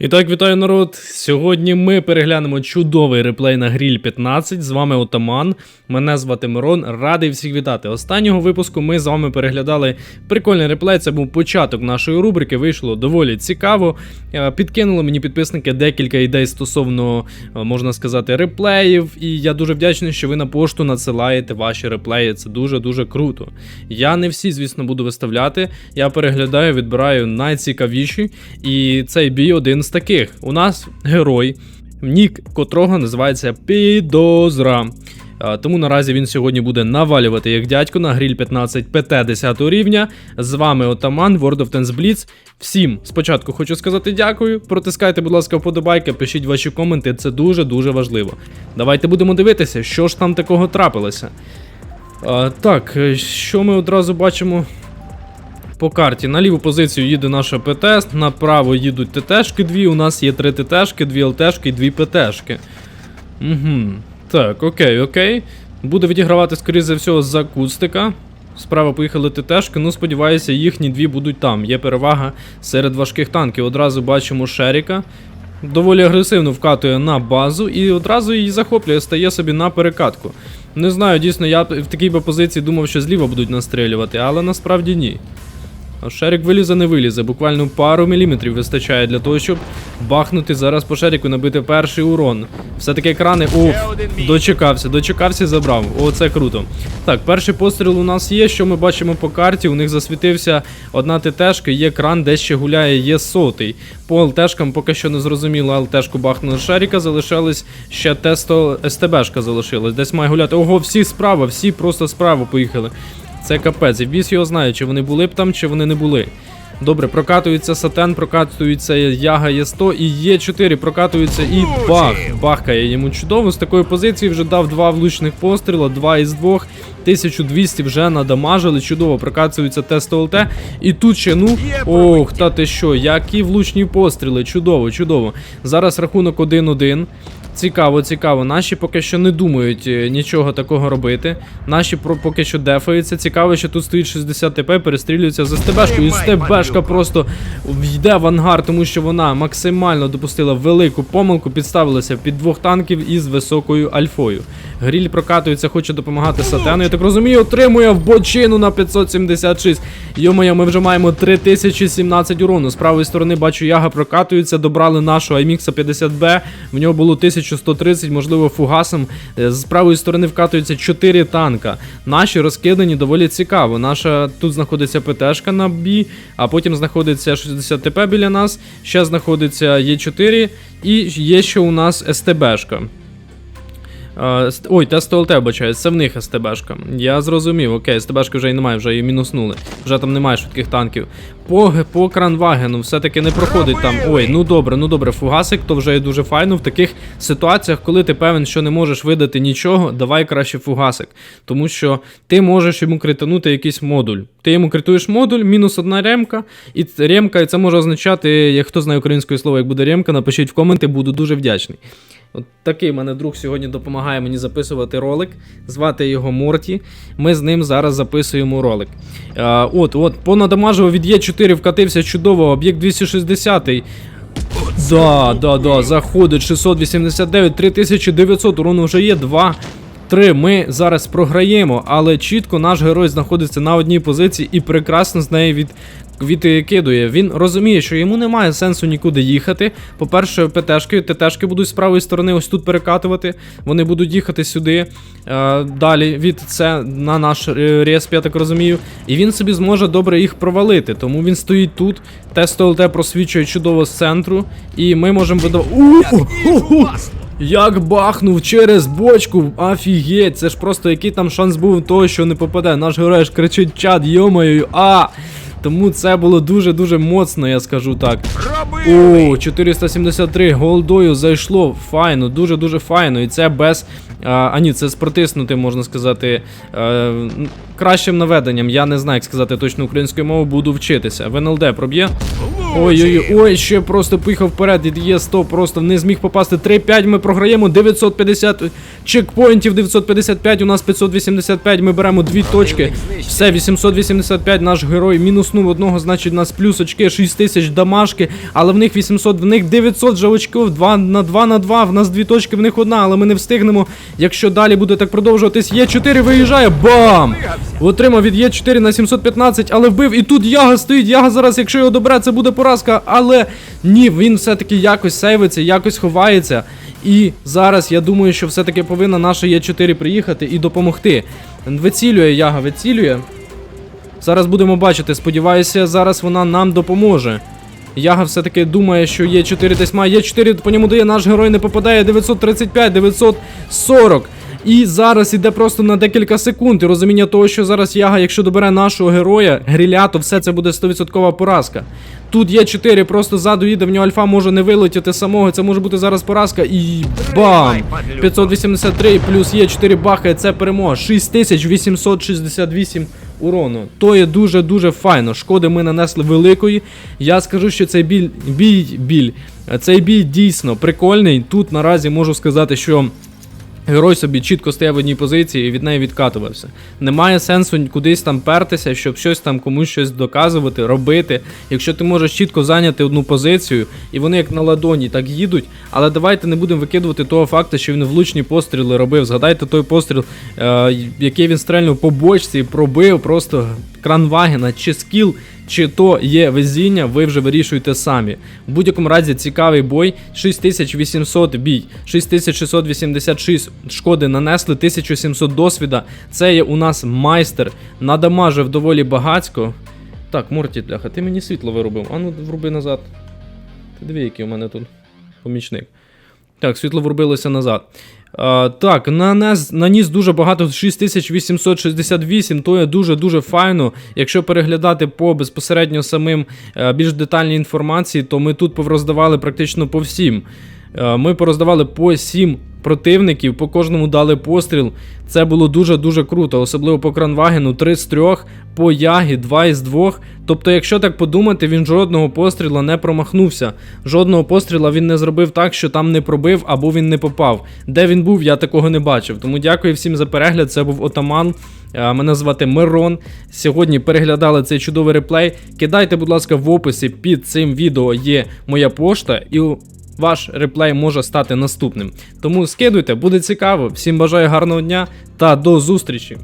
І так, вітаю народ. Сьогодні ми переглянемо чудовий реплей на Гріль 15. З вами Отаман. Мене звати Мирон. Радий всіх вітати. Останнього випуску ми з вами переглядали прикольний реплей. Це був початок нашої рубрики. Вийшло доволі цікаво. Е, Підкинули мені підписники декілька ідей стосовно, е, можна сказати, реплеїв. І я дуже вдячний, що ви на пошту надсилаєте ваші реплеї. Це дуже дуже круто. Я не всі, звісно, буду виставляти. Я переглядаю, відбираю найцікавіші. І цей бій один таких. У нас герой, нік котрого називається Підозра. Тому наразі він сьогодні буде навалювати як дядько на гріль 15 ПТ 10 рівня. З вами Отаман, World of Tanks Blitz. Всім спочатку хочу сказати дякую. Протискайте, будь ласка, вподобайки, пишіть ваші коменти, це дуже-дуже важливо. Давайте будемо дивитися, що ж там такого трапилося. А, так, е, що ми одразу бачимо по карті. На ліву позицію їде наша ПТ, направо їдуть ТТшки дві. У нас є три ТТшки, дві ЛТшки і дві ПТшки. Угу. Так, окей, окей. Буде відігравати, скоріше за всього, з акустика. Справа поїхали ТТшки, ну сподіваюся, їхні дві будуть там. Є перевага серед важких танків. Одразу бачимо Шеріка. Доволі агресивно вкатує на базу і одразу її захоплює, стає собі на перекатку. Не знаю, дійсно, я в такій би позиції думав, що зліва будуть настрілювати, але насправді ні. А Шерік вилізе, не вилізе. Буквально пару міліметрів вистачає для того, щоб бахнути зараз по Шеріку, набити перший урон. Все-таки екрани. О, дочекався, дочекався і забрав. О, це круто. Так, перший постріл у нас є. Що ми бачимо по карті? У них засвітився одна ТТшка, є кран, де ще гуляє, є сотий. По ЛТшкам поки що не зрозуміло, ЛТшку бахнули Шеріка, залишилось ще тесто СТБшка залишилась. Десь має гуляти. Ого, всі справа, всі просто справа поїхали. Це капець. І біс його знає, чи вони були б там, чи вони не були. Добре, прокатується сатен, прокатується яга Є100 і Є4 прокатується і бах! Бахкає йому чудово. З такої позиції вже дав два влучних постріла, два із двох. 1200 вже надамажили, чудово прокатується тест ОЛТ. І тут ще, ну, ох, та ти що, які влучні постріли, чудово, чудово. Зараз рахунок 1-1. Цікаво, цікаво. Наші поки що не думають е, нічого такого робити. Наші поки що дефаються. Цікаво, що тут стоїть 60 ТП, перестрілюється за СТБшкою. І СТБшка просто йде в ангар, тому що вона максимально допустила велику помилку, підставилася під двох танків із високою альфою. Гріль прокатується, хоче допомагати Сатену. Я так розумію, отримує в бочину на 576. Йо-моє, ми вже маємо 3017 урону. З правої сторони бачу, яга прокатується, добрали нашого IMX 50B. В нього було 1130, можливо, фугасом. Е, З правої сторони вкатуються 4 танка. Наші розкидані доволі цікаво. Наша тут знаходиться ПТшка на Бі, а потім знаходиться 60 ТП біля нас. Ще знаходиться Є4 і є ще у нас СТБшка. Ой, тест ОЛТ бачаю, це в них СТБшка. Я зрозумів, окей, СТБшки вже і немає, вже її мінуснули. Вже там немає швидких танків. По, по кранвагену все-таки не проходить там. Ой, ну добре, ну добре, фугасик, то вже є дуже файно. В таких ситуаціях, коли ти певен, що не можеш видати нічого, давай краще фугасик. Тому що ти можеш йому кританути якийсь модуль. Ти йому критуєш модуль, мінус одна ремка, і ремка, і це може означати, як хто знає української слова, як буде ремка, напишіть в коменти, буду дуже вдячний. От такий мене друг сьогодні допомагає мені записувати ролик. Звати його Морті. Ми з ним зараз записуємо ролик. А, от, от, понадамажив від Є4 вкатився чудово, об'єкт 260. Да, да, да, заходить 689, 3900, урону вже є 2. 3. Ми зараз програємо, але чітко наш герой знаходиться на одній позиції і прекрасно з неї від. Відкидує. Він розуміє, що йому немає сенсу нікуди їхати. По-перше, ПТшки, ТТшки будуть з правої сторони ось тут перекатувати. Вони будуть їхати сюди е, далі від це на наш е, респ, я так розумію. І він собі зможе добре їх провалити. Тому він стоїть тут. Тест ОЛТ просвічує чудово з центру. І ми можемо видавати. Як бахнув через бочку, офігеть, це ж просто який там шанс був того, що не попаде. Наш герой ж кричить чад, йомаю, а! Тому це було дуже-дуже моцно, я скажу так. О, 473 голдою зайшло. Файно, дуже-дуже файно. І це без. А, а ні, це з протиснутим, можна сказати, а, кращим наведенням. Я не знаю, як сказати точно українською мовою, буду вчитися. В НЛД проб'є. Ой-ой, ой, ще просто поїхав вперед. І є 100, просто не зміг попасти. 3-5 ми програємо. 950 чекпоінтів, 955, у нас 585. Ми беремо дві точки. Все, 885, наш герой мінуснув одного, значить у нас плюс очки, 6000 дамашки, але в них 800, в них 900 же очків, 2 на 2 на 2, в нас дві точки, в них одна, але ми не встигнемо. Якщо далі буде так продовжуватись, Є4 виїжджає, бам! Отримав від Є4 на 715, але вбив. І тут Яга стоїть. Яга зараз, якщо його добре, це буде поразка. Але ні, він все-таки якось сейвиться, якось ховається. І зараз я думаю, що все-таки повинна наша Є4 приїхати і допомогти. Вицілює Яга, вицілює. Зараз будемо бачити. Сподіваюся, зараз вона нам допоможе. Яга все-таки думає, що є 4 десь має. Є 4 по ньому дає, наш герой не попадає. 935, 940. І зараз іде просто на декілька секунд. І розуміння того, що зараз Яга, якщо добере нашого героя, гриля, то все це буде 100% поразка. Тут є 4, просто ззаду їде, в нього альфа може не вилетіти самого. Це може бути зараз поразка. І бам! 583 плюс є 4 бахає, це перемога. 6868 урону. То є дуже-дуже файно. Шкоди ми нанесли великої. Я скажу, що цей біль, бій, біль, цей бій дійсно прикольний. Тут наразі можу сказати, що. Герой собі чітко стояв в одній позиції і від неї відкатувався. Немає сенсу кудись там пертися, щоб щось там комусь щось доказувати, робити. Якщо ти можеш чітко зайняти одну позицію, і вони як на ладоні так їдуть. Але давайте не будемо викидувати того факту, що він влучні постріли робив. Згадайте той постріл, е, який він стрельнув по бочці, пробив просто кранвагена чи скіл. Чи то є везіння, ви вже вирішуєте самі. В будь-якому разі цікавий бой. 6800 бій, 6686 шкоди нанесли, 1700 досвіда. Це є у нас майстер. Надамажив доволі багацько. Так, Морті, бляха, ти мені світло виробив. А ну вруби назад. Ти диви, який у мене тут помічник. Так, світло врубилося назад. Так, нанес, наніс дуже багато 6868, то є дуже-дуже файно. Якщо переглядати по безпосередньо самим е, більш детальній інформації, то ми тут повроздавали практично по всім. Е, ми пороздавали по 7 противників, по кожному дали постріл. Це було дуже-дуже круто, особливо по кранвагену 3 з 3, по ягі 2 із 2. Тобто, якщо так подумати, він жодного постріла не промахнувся. Жодного постріла він не зробив так, що там не пробив або він не попав. Де він був, я такого не бачив. Тому дякую всім за перегляд. Це був Отаман. Е, Мене звати Мирон. Сьогодні переглядали цей чудовий реплей. Кидайте, будь ласка, в описі під цим відео є моя пошта, і ваш реплей може стати наступним. Тому скидуйте, буде цікаво. Всім бажаю гарного дня та до зустрічі!